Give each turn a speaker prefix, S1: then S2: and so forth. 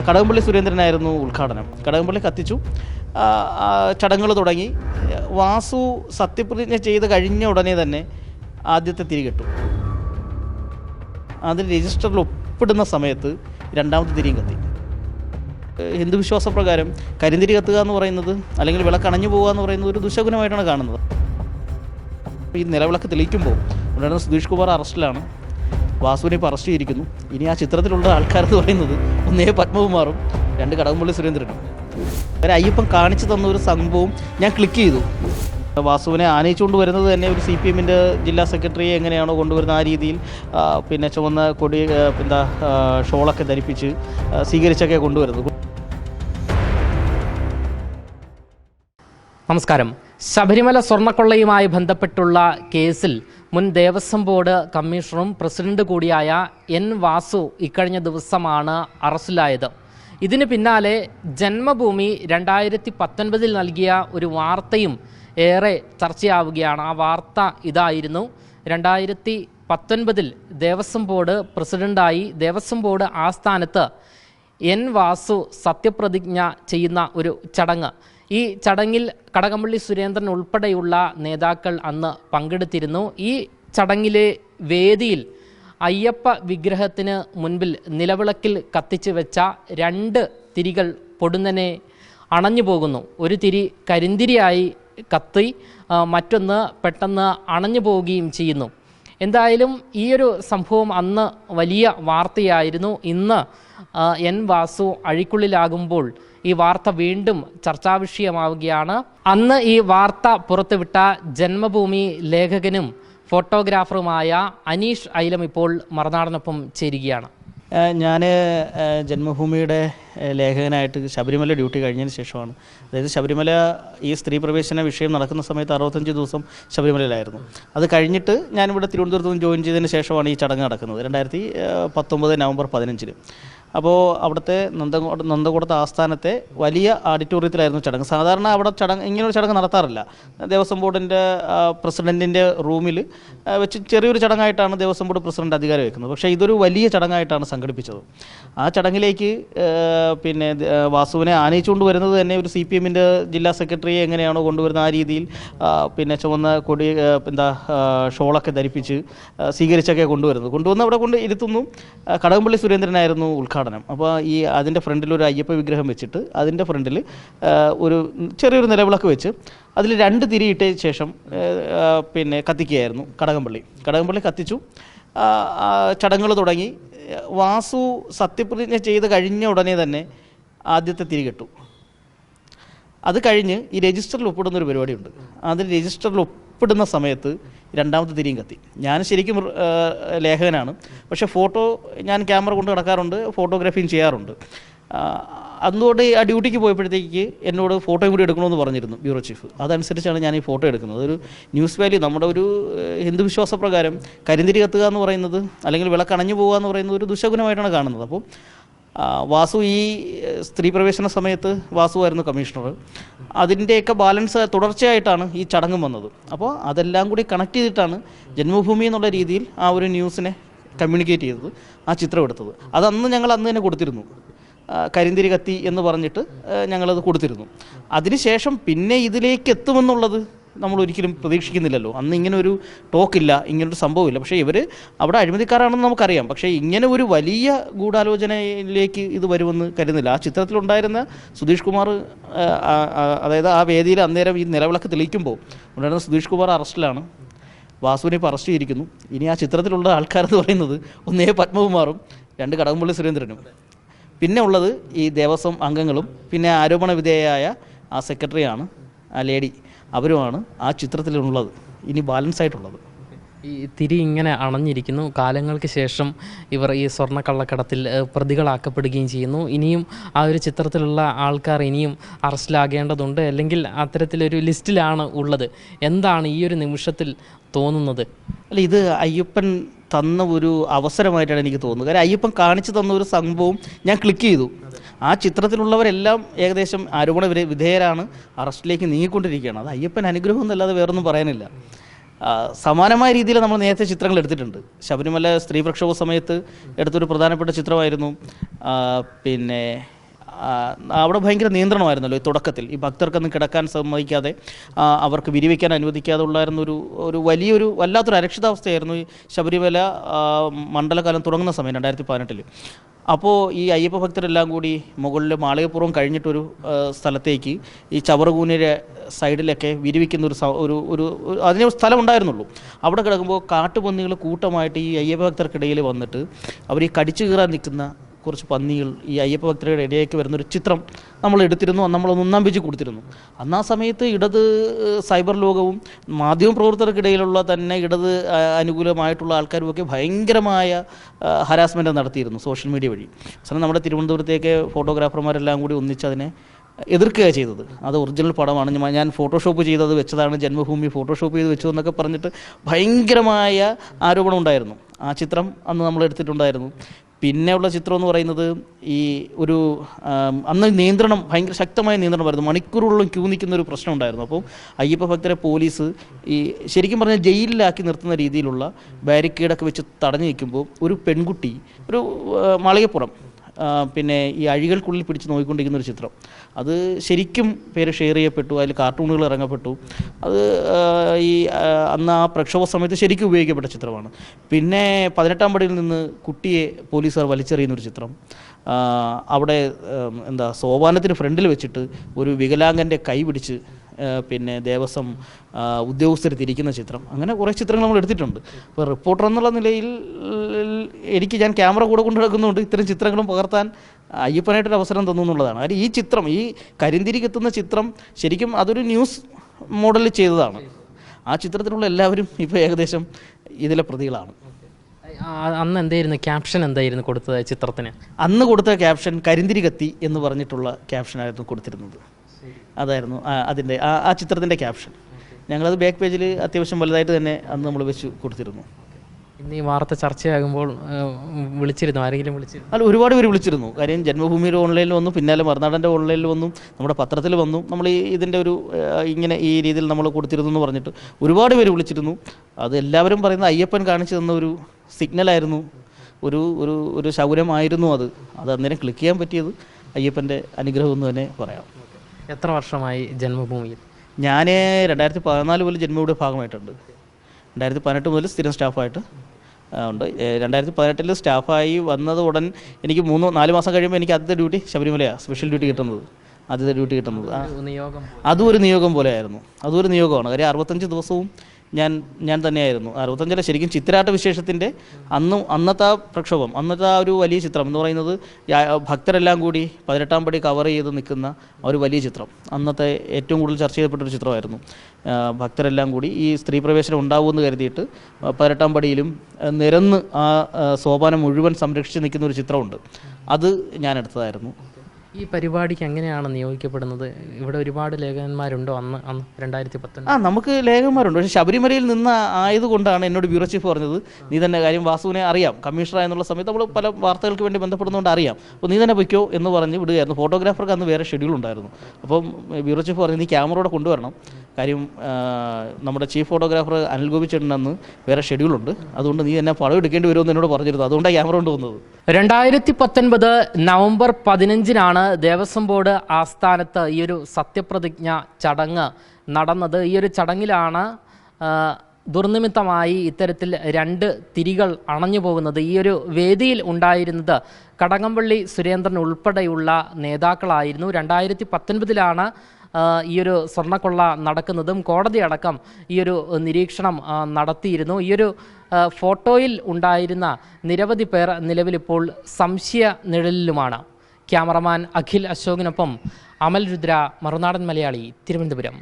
S1: കടകംപള്ളി സുരേന്ദ്രനായിരുന്നു ഉദ്ഘാടനം. കടകംപള്ളി കത്തിച്ചു. ചടങ്ങുകൾ തുടങ്ങി. വാസു സത്യപ്രതിജ്ഞ ചെയ്ത് കഴിഞ്ഞ ഉടനെ തന്നെ ആദ്യത്തെ തിരികെട്ടു അതിൽ രജിസ്റ്ററിൽ ഒപ്പിടുന്ന സമയത്ത് രണ്ടാമത്തെ തിരിയും കത്തി. ഹിന്ദു വിശ്വാസപ്രകാരം കരിന്തിരി കത്തുക എന്ന് പറയുന്നത് അല്ലെങ്കിൽ വിളക്ക് അണഞ്ഞു പോകുക എന്ന് പറയുന്നത് ഒരു ദുശകുനമായിട്ടാണ് കാണുന്നത്. ഈ നിലവിളക്ക് തെളിയിക്കുമ്പോൾ ഉടനെ സുധീഷ് കുമാർ അറസ്റ്റിലാണ്. വാസുവിനെ ഇപ്പോൾ അറസ്റ്റ് ചെയ്തിരിക്കുന്നു. ഇനി ആ ചിത്രത്തിലുള്ള ആൾക്കാരെന്ന് പറയുന്നത് ഒന്നേ പത്മകുമാറും രണ്ട് കടകംപള്ളി സുരേന്ദ്രനും. ഒരു അയ്യപ്പൻ കാണിച്ചു തന്ന ഒരു സംഭവം ഞാൻ ക്ലിക്ക് ചെയ്തു. വാസുവിനെ ആനയിച്ചുകൊണ്ട് വരുന്നത് തന്നെ ഒരു സി പി എമ്മിന്റെ ജില്ലാ സെക്രട്ടറി എങ്ങനെയാണോ കൊണ്ടുവരുന്ന ആ രീതിയിൽ പിന്നെ ചുവന്ന കൊടി എന്താ ഷോളൊക്കെ ധരിപ്പിച്ച് സ്വീകരിച്ചൊക്കെ കൊണ്ടുവരുന്നത്.
S2: നമസ്കാരം. ശബരിമല സ്വർണക്കൊള്ളയുമായി ബന്ധപ്പെട്ടുള്ള കേസിൽ മുൻ ദേവസ്വം ബോർഡ് കമ്മീഷണറും പ്രസിഡന്റ് കൂടിയായ എൻ വാസു ഇക്കഴിഞ്ഞ ദിവസമാണ് അറസ്റ്റിലായത്. ഇതിന് പിന്നാലെ ജന്മഭൂമി രണ്ടായിരത്തി പത്തൊൻപതിൽ നൽകിയ ഒരു വാർത്തയും ഏറെ ചർച്ചയാവുകയാണ്. ആ വാർത്ത ഇതായിരുന്നു. രണ്ടായിരത്തി പത്തൊൻപതിൽ ദേവസ്വം ബോർഡ് പ്രസിഡന്റായി ദേവസ്വം ബോർഡ് ആസ്ഥാനത്ത് എൻ വാസു സത്യപ്രതിജ്ഞ ചെയ്യുന്ന ഒരു ചടങ്ങ്. ഈ ചടങ്ങിൽ കടകംപള്ളി സുരേന്ദ്രൻ ഉൾപ്പെടെയുള്ള നേതാക്കൾ അന്ന് പങ്കെടുത്തിരുന്നു. ഈ ചടങ്ങിലെ വേദിയിൽ അയ്യപ്പ വിഗ്രഹത്തിന് മുൻപിൽ നിലവിളക്കിൽ കത്തിച്ചു വെച്ച രണ്ട് തിരികൾ പൊടുന്നനെ അണഞ്ഞു പോകുന്നു. ഒരു തിരി കരിന്തിരിയായി കത്തി മറ്റൊന്ന് പെട്ടെന്ന് അണഞ്ഞു പോവുകയും ചെയ്യുന്നു. എന്തായാലും ഈ ഒരു സംഭവം അന്ന് വലിയ വാർത്തയായിരുന്നു. ഇന്ന് എൻ വാസു അഴിക്കുള്ളിലാകുമ്പോൾ ഈ വാർത്ത വീണ്ടും ചർച്ചാവിഷയമാവുകയാണ്. അന്ന് ഈ വാർത്ത പുറത്തുവിട്ട ജന്മഭൂമി ലേഖകനും ഫോട്ടോഗ്രാഫറുമായ അനീഷ് ഐലം ഇപ്പോൾ മറുനാടനൊപ്പം ചേരുകയാണ്.
S1: ഞാൻ ജന്മഭൂമിയുടെ ലേഖകനായിട്ട് ശബരിമല ഡ്യൂട്ടി കഴിഞ്ഞതിന് ശേഷമാണ്. അതായത് ശബരിമല ഈ സ്ത്രീ പ്രവേശന വിഷയം നടക്കുന്ന സമയത്ത് അറുപത്തഞ്ച് ദിവസം ശബരിമലയിലായിരുന്നു. അത് കഴിഞ്ഞിട്ട് ഞാനിവിടെ തിരുവനന്തപുരത്ത് നിന്ന് ജോയിൻ ചെയ്തതിന് ശേഷമാണ് ഈ ചടങ്ങ് നടക്കുന്നത്. രണ്ടായിരത്തി പത്തൊമ്പത് നവംബർ പതിനഞ്ചിന്. അപ്പോൾ അവിടുത്തെ നന്ദകോട് നന്ദകുടത്തെ ആസ്ഥാനത്തെ വലിയ ഓഡിറ്റോറിയത്തിലായിരുന്നു ചടങ്ങ്. സാധാരണ അവിടെ ചടങ്ങ് ഇങ്ങനൊരു ചടങ്ങ് നടത്താറില്ല. ദേവസ്വം ബോർഡിന്റെ പ്രസിഡന്റിന്റെ റൂമിൽ വെച്ച് ചെറിയൊരു ചടങ്ങായിട്ടാണ് ദേവസ്വം ബോർഡ് പ്രസിഡന്റ് അധികാരം വയ്ക്കുന്നത്. പക്ഷേ ഇതൊരു വലിയ ചടങ്ങായിട്ടാണ് സംഘടിപ്പിച്ചത്. ആ ചടങ്ങിലേക്ക് പിന്നെ വാസുവിനെ ആനയിച്ചുകൊണ്ട് വരുന്നത് തന്നെ ഒരു സി പി എമ്മിന്റെ ജില്ലാ സെക്രട്ടറിയെ എങ്ങനെയാണോ കൊണ്ടുവരുന്നത് ആ രീതിയിൽ പിന്നെ ചുവന്ന കൊടി എന്താ ഷോളൊക്കെ ധരിപ്പിച്ച് സ്വീകരിച്ചൊക്കെ കൊണ്ടുവരുന്നത്. കൊണ്ടുവന്ന് അവിടെ കൊണ്ട് ഇരുത്തുന്നു. കടകംപള്ളി സുരേന്ദ്രനായിരുന്നു ഉദ്ഘാടനം. അപ്പോൾ ഈ അതിന്റെ ഫ്രണ്ടിൽ ഒരു അയ്യപ്പ വിഗ്രഹം വെച്ചിട്ട് അതിന്റെ ഫ്രണ്ടിൽ ഒരു ചെറിയൊരു നിലവിളക്ക് വെച്ച് അതിൽ രണ്ട് തിരിയിട്ട ശേഷം പിന്നെ കത്തിക്കുകയായിരുന്നു കടകംപള്ളി. കടകംപള്ളി കത്തിച്ചു. ചടങ്ങുകൾ തുടങ്ങി. വാസു സത്യപ്രതിജ്ഞ ചെയ്ത് കഴിഞ്ഞ ഉടനെ തന്നെ ആദ്യത്തെ തിരികെട്ടു അത് കഴിഞ്ഞ് ഈ രജിസ്റ്ററിൽ ഒപ്പിടുന്ന ഒരു പരിപാടിയുണ്ട്. അതിൽ രജിസ്റ്ററിൽ ഒപ്പിടുന്ന സമയത്ത് രണ്ടാമത്തെ തിരിയും കത്തി. ഞാൻ ശരിക്കും ലേഖകനാണ്. പക്ഷേ ഫോട്ടോ ഞാൻ ക്യാമറ കൊണ്ട് കിടക്കാറുണ്ട് ഫോട്ടോഗ്രാഫിയും ചെയ്യാറുണ്ട്. ആ, അതുകൊണ്ട് ആ ഡ്യൂട്ടിക്ക് പോയപ്പോഴത്തേക്ക് എന്നോട് ഫോട്ടോയും കൂടി എടുക്കണമെന്ന് പറഞ്ഞിരുന്നു ബ്യൂറോ ചീഫ്. അതനുസരിച്ചാണ് ഞാൻ ഈ ഫോട്ടോ എടുക്കുന്നത്. ഒരു ന്യൂസ് വാല്യൂ നമ്മുടെ ഒരു ഹിന്ദു വിശ്വാസപ്രകാരം കരിന്തിരി കത്തുക എന്ന് പറയുന്നത് അല്ലെങ്കിൽ വിളക്കണഞ്ഞു പോകുക എന്ന് പറയുന്നത് ഒരു ദുശകുനമായിട്ടാണ് കാണുന്നത്. അപ്പോൾ വാസു ഈ സ്ത്രീ പ്രവേശന സമയത്ത് വാസു ആയിരുന്നു കമ്മീഷണർ. അതിന്റെയൊക്കെ ബാലൻസ് തുടർച്ചയായിട്ടാണ് ഈ ചടങ്ങ് വന്നത്. അപ്പോൾ അതെല്ലാം കൂടി കണക്ട് ചെയ്തിട്ടാണ് ജന്മഭൂമി എന്നുള്ള രീതിയിൽ ആ ഒരു ന്യൂസിനെ കമ്മ്യൂണിക്കേറ്റ് ചെയ്തത് ആ ചിത്രം എടുത്തത്. അത് അന്ന് ഞങ്ങൾ അന്ന് തന്നെ കൊടുത്തിരുന്നു. കരിന്തിരി കത്തി എന്ന് പറഞ്ഞിട്ട് ഞങ്ങളത് കൊടുത്തിരുന്നു. അതിനുശേഷം പിന്നെ ഇതിലേക്ക് എത്തുമെന്നുള്ളത് നമ്മൾ ഒരിക്കലും പ്രതീക്ഷിക്കുന്നില്ലല്ലോ. അന്ന് ഇങ്ങനെ ഒരു ടോക്കില്ല ഇങ്ങനൊരു സംഭവമില്ല. പക്ഷേ ഇവർ അവിടെ അഴിമതിക്കാരാണെന്ന് നമുക്കറിയാം. പക്ഷേ ഇങ്ങനെ ഒരു വലിയ ഗൂഢാലോചനയിലേക്ക് ഇത് വരുമെന്ന് കരുതുന്നില്ല. ആ ചിത്രത്തിലുണ്ടായിരുന്ന സുധീഷ് കുമാർ അതായത് ആ വേദിയിൽ അന്നേരം ഈ നിലവിളക്ക് തെളിയിക്കുമ്പോൾ ഉണ്ടായിരുന്ന സുധീഷ് കുമാർ അറസ്റ്റിലാണ്. വാസുവിനെ ഇപ്പോൾ അറസ്റ്റ് ചെയ്തിരിക്കുന്നു. ഇനി ആ ചിത്രത്തിലുള്ള ആൾക്കാരെന്ന് പറയുന്നത് ഒന്നേ പത്മകുമാറും രണ്ട് കടകംപള്ളി സുരേന്ദ്രനും. പിന്നെ ഉള്ളത് ഈ ദേവസ്വം അംഗങ്ങളും പിന്നെ ആരോപണ വിധേയയായ ആ സെക്രട്ടറിയാണ് ആ ലേഡി അവരുമാണ് ആ ചിത്രത്തിലുള്ളത് ഇനി ബാലൻസ് ആയിട്ടുള്ളത്.
S2: ഈ തിരി ഇങ്ങനെ അണഞ്ഞിരിക്കുന്നു. കാലങ്ങൾക്ക് ശേഷം ഇവർ ഈ സ്വർണക്കള്ളക്കടത്തിൽ പ്രതികളാക്കപ്പെടുകയും ചെയ്യുന്നു. ഇനിയും ആ ഒരു ചിത്രത്തിലുള്ള ആൾക്കാർ ഇനിയും അറസ്റ്റിലാകേണ്ടതുണ്ട്. അല്ലെങ്കിൽ അത്തരത്തിലൊരു ലിസ്റ്റിലാണ് ഉള്ളത്. എന്താണ് ഈ ഒരു നിമിഷത്തിൽ തോന്നുന്നത്.
S1: അല്ല ഇത് അയ്യപ്പൻ തന്ന ഒരു അവസരമായിട്ടാണ് എനിക്ക് തോന്നുന്നത്. കാരണം അയ്യപ്പൻ കാണിച്ചു തന്ന ഒരു സംഭവം ഞാൻ ക്ലിക്ക് ചെയ്തു. ആ ചിത്രത്തിലുള്ളവരെല്ലാം ഏകദേശം ആരോപണ വിധേ- വിധേയരാണ്. അറസ്റ്റിലേക്ക് നീങ്ങിക്കൊണ്ടിരിക്കുകയാണ്. അത് അയ്യപ്പൻ അനുഗ്രഹം എന്നല്ലാതെ വേറൊന്നും പറയാനില്ല. സമാനമായ രീതിയിൽ നമ്മൾ നേരത്തെ ചിത്രങ്ങൾ എടുത്തിട്ടുണ്ട്. ശബരിമല സ്ത്രീ പ്രക്ഷോഭ സമയത്ത് എടുത്തൊരു പ്രധാനപ്പെട്ട ചിത്രമായിരുന്നു. പിന്നെ അവിടെ ഭയങ്കര നിയന്ത്രണമായിരുന്നല്ലോ ഈ തുടക്കത്തിൽ. ഈ ഭക്തർക്കൊന്നും കിടക്കാൻ സമ്മതിക്കാതെ അവർക്ക് വിരിവയ്ക്കാൻ അനുവദിക്കാതെ ഉള്ളായിരുന്ന ഒരു ഒരു വലിയൊരു വല്ലാത്തൊരു അരക്ഷിതാവസ്ഥയായിരുന്നു ഈ ശബരിമല മണ്ഡലകാലം തുടങ്ങുന്ന സമയം രണ്ടായിരത്തി പതിനെട്ടിൽ അപ്പോൾ ഈ അയ്യപ്പ ഭക്തരെല്ലാം കൂടി മുകളിൽ മാളികപ്പുറം കഴിഞ്ഞിട്ടൊരു സ്ഥലത്തേക്ക് ഈ ചവറുകൂനിയുടെ സൈഡിലൊക്കെ വിരിവിക്കുന്ന ഒരു ഒരു ഒരു- അതിന് സ്ഥലം ഉണ്ടായിരുന്നുള്ളൂ അവിടെ കിടക്കുമ്പോൾ കാട്ടുപന്നികൾ കൂട്ടമായിട്ട് ഈ അയ്യപ്പ ഭക്തർക്കിടയിൽ വന്നിട്ട് അവർ ഈ കടിച്ചു കീറാൻ നിൽക്കുന്ന കുറച്ച് പന്നികൾ ഈ അയ്യപ്പ ഭക്തരുടെ ഇടയിലേക്ക് വരുന്നൊരു ചിത്രം നമ്മൾ എടുത്തിരുന്നു നമ്മളൊന്ന് ഒന്നാമ്പിച്ച് കൊടുത്തിരുന്നു. അന്ന് ആ സമയത്ത് ഇടത് സൈബർ ലോകവും മാധ്യമ പ്രവർത്തകർക്കിടയിലുള്ള തന്നെ ഇടത് അനുകൂലമായിട്ടുള്ള ആൾക്കാരുമൊക്കെ ഭയങ്കരമായ ഹരാസ്മെന്റ് നടത്തിയിരുന്നു സോഷ്യൽ മീഡിയ വഴി. അവസാനം നമ്മുടെ തിരുവനന്തപുരത്തേക്ക് ഫോട്ടോഗ്രാഫർമാരെല്ലാം കൂടി ഒന്നിച്ച് അതിനെ എതിർക്കുകയാണ് ചെയ്തത്. അത് ഒറിജിനൽ പടമാണ്. ഞാൻ- ഫോട്ടോഷോപ്പ് ചെയ്തത് വെച്ചതാണ്. ജന്മഭൂമി ഫോട്ടോഷോപ്പ് ചെയ്ത് വെച്ചു എന്നൊക്കെ പറഞ്ഞിട്ട് ഭയങ്കരമായ ആരോപണം ഉണ്ടായിരുന്നു ആ ചിത്രം അന്ന് നമ്മൾ എടുത്തിട്ടുണ്ടായിരുന്നു. പിന്നെയുള്ള ചിത്രം എന്ന് പറയുന്നത് ഈ ഒരു അന്ന് നിയന്ത്രണം ഭയങ്കര ശക്തമായ നിയന്ത്രണമായിരുന്നു മണിക്കൂറുകളിലും ക്യൂ നിൽക്കുന്ന ഒരു പ്രശ്നം ഉണ്ടായിരുന്നു. അപ്പോൾ അയ്യപ്പ ഭക്തരെ പോലീസ് ഈ ശരിക്കും പറഞ്ഞാൽ ജയിലിലാക്കി നിർത്തുന്ന രീതിയിലുള്ള ബാരിക്കേഡൊക്കെ വെച്ച് തടഞ്ഞു നിൽക്കുമ്പോൾ ഒരു പെൺകുട്ടി ഒരു മളികപ്പുറം പിന്നെ ഈ അഴികൾക്കുള്ളിൽ പിടിച്ച് നോക്കിക്കൊണ്ടിരിക്കുന്ന ഒരു ചിത്രം. അത് ശരിക്കും പേര് ഷെയർ ചെയ്യപ്പെട്ടു അതിൽ കാർട്ടൂണുകൾ ഇറങ്ങപ്പെട്ടു. അത് ഈ അന്ന് ആ പ്രക്ഷോഭ സമയത്ത് ശരിക്കും ഉപയോഗിക്കപ്പെട്ട ചിത്രമാണ്. പിന്നെ പതിനെട്ടാം പടിയിൽ നിന്ന് കുട്ടിയെ പോലീസുകാർ വലിച്ചെറിയുന്ന ഒരു ചിത്രം. അവിടെ എന്താ സോപാനത്തിന് ഫ്രണ്ടിൽ വെച്ചിട്ട് ഒരു വികലാംഗന്റെ കൈ പിടിച്ച് പിന്നെ ദേവസ്വം ഉദ്യോഗസ്ഥർ തിരിക്കുന്ന ചിത്രം. അങ്ങനെ കുറേ ചിത്രങ്ങൾ നമ്മൾ എടുത്തിട്ടുണ്ട്. അപ്പോൾ റിപ്പോർട്ടർ എന്നുള്ള നിലയിൽ എനിക്ക് ഞാൻ ക്യാമറ കൂടെ കൊണ്ട് നടക്കുന്നതുകൊണ്ട് ഇത്തരം ചിത്രങ്ങളും പകർത്താൻ അയ്യപ്പനായിട്ടൊരു അവസരം തന്നു എന്നുള്ളതാണ്. കാര്യം ഈ ചിത്രം ഈ കരിന്തിരിക്കെത്തുന്ന ചിത്രം ശരിക്കും അതൊരു ന്യൂസ് മോഡലിൽ ചെയ്തതാണ്. ആ ചിത്രത്തിലുള്ള എല്ലാവരും ഇപ്പോൾ ഏകദേശം ഇതിലെ പ്രതികളാണ്.
S2: അന്ന് എന്തായിരുന്നു? ക്യാപ്ഷൻ എന്തായിരുന്നു കൊടുത്തത് ചിത്രത്തിന്?
S1: അന്ന് കൊടുത്ത ക്യാപ്ഷൻ കരിന്തിരി കത്തി എന്ന് പറഞ്ഞിട്ടുള്ള ക്യാപ്ഷനായിരുന്നു കൊടുത്തിരുന്നത്. അതായിരുന്നു അതിന്റെ ആ ആ ചിത്രത്തിന്റെ ക്യാപ്ഷൻ. ഞങ്ങളത് ബാക്ക് പേജിൽ അത്യാവശ്യം വലുതായിട്ട് തന്നെ അന്ന് നമ്മൾ വെച്ച് കൊടുത്തിരുന്നു.
S2: ഇന്ന് ഈ വാർത്ത ചർച്ചയാകുമ്പോൾ വിളിച്ചിരുന്നു? ആരെങ്കിലും വിളിച്ചിരുന്നു?
S1: അല്ല ഒരുപാട് പേര് വിളിച്ചിരുന്നു. കാര്യം ജന്മഭൂമിയിൽ ഓൺലൈനിൽ വന്നു പിന്നാലെ മറുനാടന്റെ ഓൺലൈനിൽ വന്നു നമ്മുടെ പത്രത്തിൽ വന്നു. നമ്മൾ ഈ ഇതിന്റെ ഒരു ഇങ്ങനെ ഈ രീതിയിൽ നമ്മൾ കൊടുത്തിരുന്നു എന്ന് പറഞ്ഞിട്ട് ഒരുപാട് പേര് വിളിച്ചിരുന്നു. അത് എല്ലാവരും പറയുന്ന അയ്യപ്പൻ കാണിച്ചു തന്ന ഒരു സിഗ്നലായിരുന്നു. ഒരു ഒരു ഒരു ശൗര്യമായിരുന്നു അത്. അത് അന്നേരം ക്ലിക്ക് ചെയ്യാൻ പറ്റിയത് അയ്യപ്പന്റെ അനുഗ്രഹം എന്ന് തന്നെ പറയാം.
S2: എത്ര വർഷമായി ജന്മഭൂമിയിൽ?
S1: ഞാൻ രണ്ടായിരത്തി പതിനാല് മുതൽ ജന്മഭൂമിയുടെ ഭാഗമായിട്ടുണ്ട്. രണ്ടായിരത്തി പതിനെട്ട് മുതൽ സ്ഥിരം സ്റ്റാഫായിട്ട് ഉണ്ട്. രണ്ടായിരത്തി പതിനെട്ടിൽ സ്റ്റാഫായി വന്നത് ഉടൻ എനിക്ക് മൂന്ന് നാല് മാസം കഴിയുമ്പോൾ എനിക്ക് ആദ്യത്തെ ഡ്യൂട്ടി ശബരിമലയാണ് സ്പെഷ്യൽ ഡ്യൂട്ടി കിട്ടുന്നത്. ആദ്യത്തെ ഡ്യൂട്ടി കിട്ടുന്നത്. ആ,
S2: ഒരു നിയോഗം
S1: അതും ഒരു നിയോഗം പോലെയായിരുന്നു. അതും ഒരു നിയോഗമാണ്. കാര്യം അറുപത്തഞ്ച് ദിവസവും ഞാൻ ഞാൻ തന്നെയായിരുന്നു. അറുപത്തഞ്ചല്ല ശരിക്കും ചിത്രാട്ട വിശേഷത്തിന്റെ അന്ന് അന്നത്തെ ആ പ്രക്ഷോഭം അന്നത്തെ ആ ഒരു വലിയ ചിത്രം എന്ന് പറയുന്നത് ഭക്തരെല്ലാം കൂടി പതിനെട്ടാം പടി കവർ ചെയ്ത് നിൽക്കുന്ന ഒരു വലിയ ചിത്രം. അന്നത്തെ ഏറ്റവും കൂടുതൽ ചർച്ച ചെയ്യപ്പെട്ടൊരു ചിത്രമായിരുന്നു. ഭക്തരെല്ലാം കൂടി ഈ സ്ത്രീ പ്രവേശനം ഉണ്ടാവുമെന്ന് കരുതിയിട്ട് പതിനെട്ടാം പടിയിലും നിരന്ന് ആ, സോപാനം മുഴുവൻ സംരക്ഷിച്ച് നിൽക്കുന്ന ഒരു ചിത്രമുണ്ട്. അത് ഞാൻ എടുത്തതായിരുന്നു.
S2: ഈ പരിപാടിക്ക് എങ്ങനെയാണ് നിയോഗിക്കപ്പെടുന്നത്? ഇവിടെ ഒരുപാട് ലേഖകന്മാരുണ്ടോ അന്ന് അന്ന് രണ്ടായിരത്തി പത്തൊൻപത്
S1: ആ നമുക്ക് ലേഖകന്മാരുണ്ട്. പക്ഷേ ശബരിമലയിൽ നിന്ന് ആയതുകൊണ്ടാണ് എന്നോട് ബ്യൂറോ ചീഫ് പറഞ്ഞത്. നീ തന്നെ കാര്യം വാസുവിനെ അറിയാം. കമ്മീഷണർ എന്നുള്ള സമയത്ത് നമ്മൾ പല വാർത്തകൾക്ക് വേണ്ടി ബന്ധപ്പെടുന്നതുകൊണ്ട് അറിയാം. അപ്പോൾ നീ തന്നെ പൊയ്ക്കോ എന്ന് പറഞ്ഞ് വിടുകയായിരുന്നു. ഫോട്ടോഗ്രാഫർക്ക് അന്ന് വേറെ ഷെഡ്യൂൾ ഉണ്ടായിരുന്നു. അപ്പം ബ്യൂറോ ചീഫ് പറഞ്ഞു നീ ക്യാമറയോടെ കൊണ്ടുവരണം. കാര്യം നമ്മുടെ ചീഫ് ഫോട്ടോഗ്രാഫർ അനിൽ ഗോപി അന്ന് വേറെ ഷെഡ്യൂളുണ്ട്. അതുകൊണ്ട് നീ എന്നെ പടം എടുക്കേണ്ടി വരുമെന്ന് എന്നോട് പറഞ്ഞിരുന്നു. അതുകൊണ്ടാണ് ക്യാമറ കൊണ്ട് വന്നത്.
S2: രണ്ടായിരത്തി പത്തൊൻപത് നവംബർ പതിനഞ്ചിനാണ് ദേവസ്വം ബോർഡ് ആസ്ഥാനത്ത് ഈ ഒരു സത്യപ്രതിജ്ഞ ചടങ്ങ് നടന്നത്. ഈ ഒരു ചടങ്ങിലാണ് ദുർനിമിത്തമായി ഇത്തരത്തിൽ രണ്ട് തിരികൾ അണഞ്ഞു പോകുന്നത്. ഈ ഒരു വേദിയിൽ ഉണ്ടായിരുന്നത് കടകംപള്ളി സുരേന്ദ്രൻ ഉൾപ്പെടെയുള്ള നേതാക്കളായിരുന്നു. രണ്ടായിരത്തി പത്തൊൻപതിലാണ് ഈ ഒരു സ്വർണക്കൊള്ള നടക്കുന്നതും കോടതി അടക്കം ഈ ഒരു നിരീക്ഷണം നടത്തിയിരുന്നു. ഈ ഒരു ഫോട്ടോയിൽ ഉണ്ടായിരുന്ന നിരവധി പേർ നിലവിലിപ്പോൾ സംശയ നിഴലിലുമാണ്. ക്യാമറമാൻ അഖിൽ അശോകിനൊപ്പം അമൽ രുദ്ര മറുനാടൻ മലയാളി തിരുവനന്തപുരം.